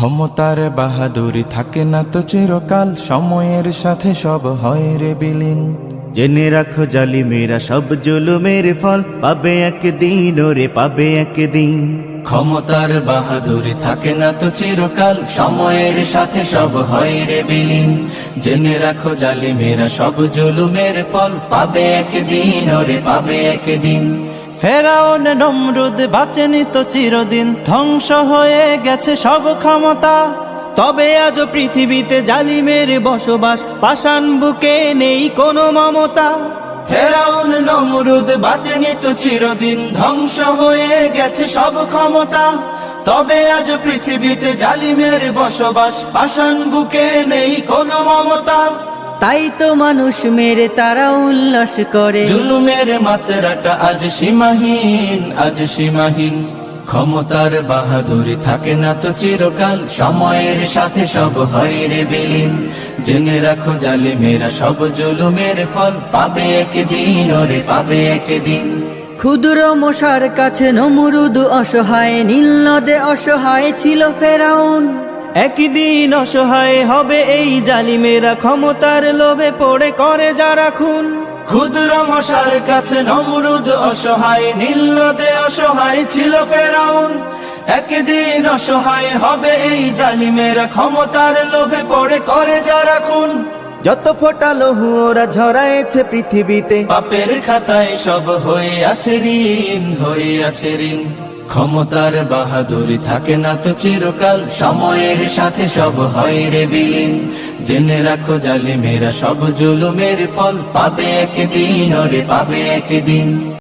ক্ষমতার বাহাদুরি থাকে না তো চিরকাল সময়ের সাথে সব হয় রে বিলীন। জেনে রাখো জালি জালিমেরা সব জুলুমের ফল পাবে একদিন ওরে পাবে একদিন। ক্ষমতার বাহাদুরি থাকে না তো চিরকাল সময়ের সাথে সব হয় রে বিলীন। জেনে রাখো জালি জালিমেরা সব জুলুমের ফল পাবে একদিন ওরে পাবে একদিন। ফেরাউন নমরুদ বাঁচেনি তো চিরদিন, ধ্বংস হয়ে গেছে সব ক্ষমতা। তবে আজ পৃথিবীতে জালিমের বসবাস, পাষাণ বুকে নেই কোনো মমতা। ফেরাউন নমরুদ বাঁচেনি তো চিরদিন, ধ্বংস হয়ে গেছে সব ক্ষমতা। তবে আজ পৃথিবীতে জালিমের বসবাস, পাষাণ বুকে নেই কোনো মমতা। তাই তো মানুষ মেরে তারা উল্লাস করে। জুলুমের মাত্রাটা আজ সীমাহীন আজ সীমাহীন। ক্ষমতার বাহাদুরি থাকে না তো চিরকাল সময়ের সাথে সব হয় রে বিলীন। জেনে রাখো জালিমেরা সব জুলুমের ফল পাবে একদিন ওরে পাবে একদিন। ক্ষুদ্র মশার কাছে নমরুদ অসহায় নীল নদে অসহায় ছিল ফেরাউন। একদিন অসহায় হবে এই জালিমেরা ক্ষমতার লোভে পড়ে করে যারা খুন। ক্ষুদ্র মশার কাছে নমরুদ অসহায় নীল নদে অসহায় ছিল ফেরাউন। একদিন অসহায় হবে এই জালিমেরা ক্ষমতার লোভে পড়ে করে যারা খুন। যত ফোটা লহু ওরা ঝরাইছে পৃথিবীতে। পাপের খাতায় সব হয়ে আছে ঋণ হয়ে আছে ঋণ। ক্ষমতার বাহাদুরি থাকে না তো চিরকাল, সময়ের সাথে সব হয় রে বিলীন। জেনে রাখো জালে মেরা সব জুলুমের ফল, পাবে একদিন ওরে, পাবে একদিন।